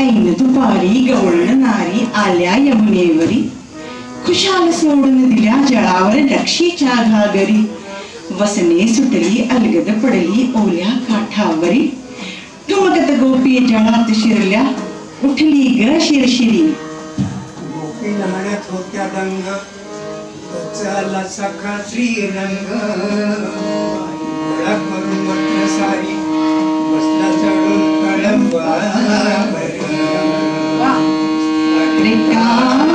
ऐन दुपारी गवळण नारी आल्या यमुनेवरी खुशाल सोडून दिल्या जळावर लक्षीच्या घागरी वसने सुटली अलगद पडली ओल्या काठावरी ठुमकत गोपी जळात शिरल्या उठली ग शिरशिरी गोपी लहाण्यात होत्या दंग चाला सखा श्रीरंग Yeah.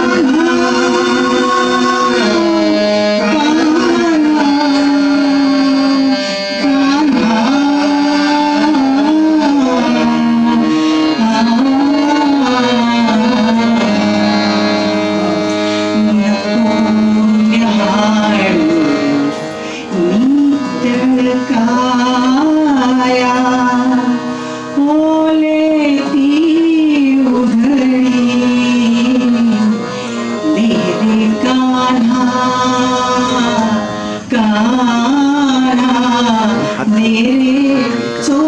हमारा मेरे सो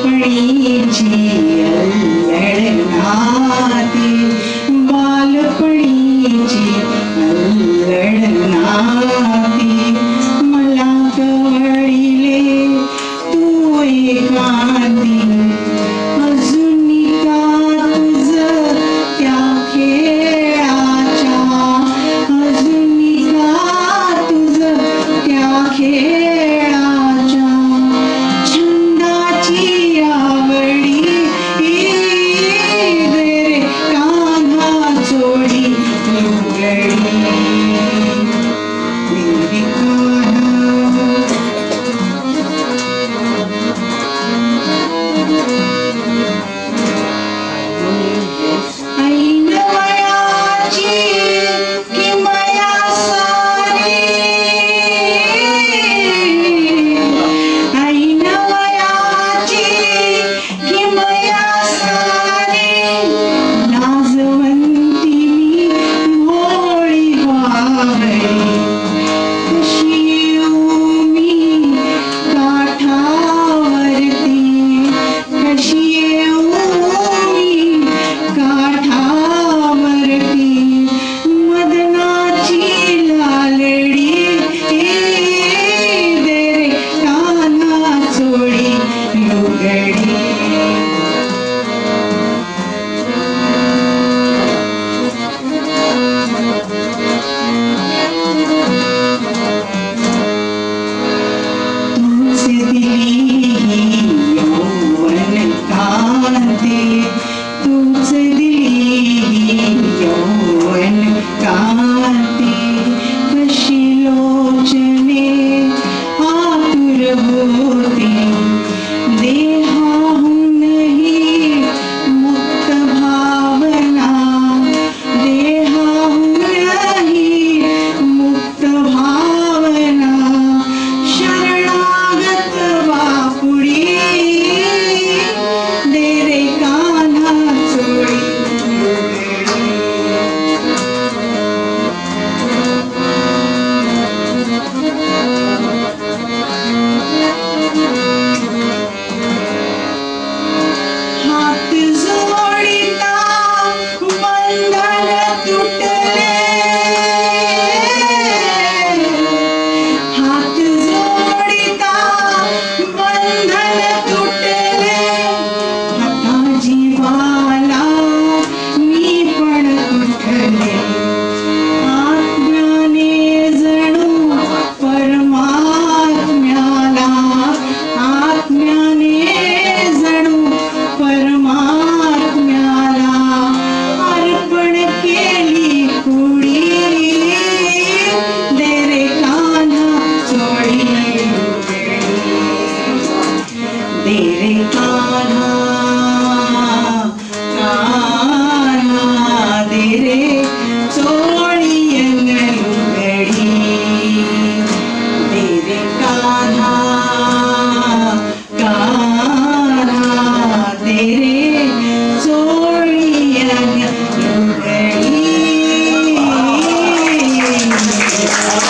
अपनी जिया लड़ना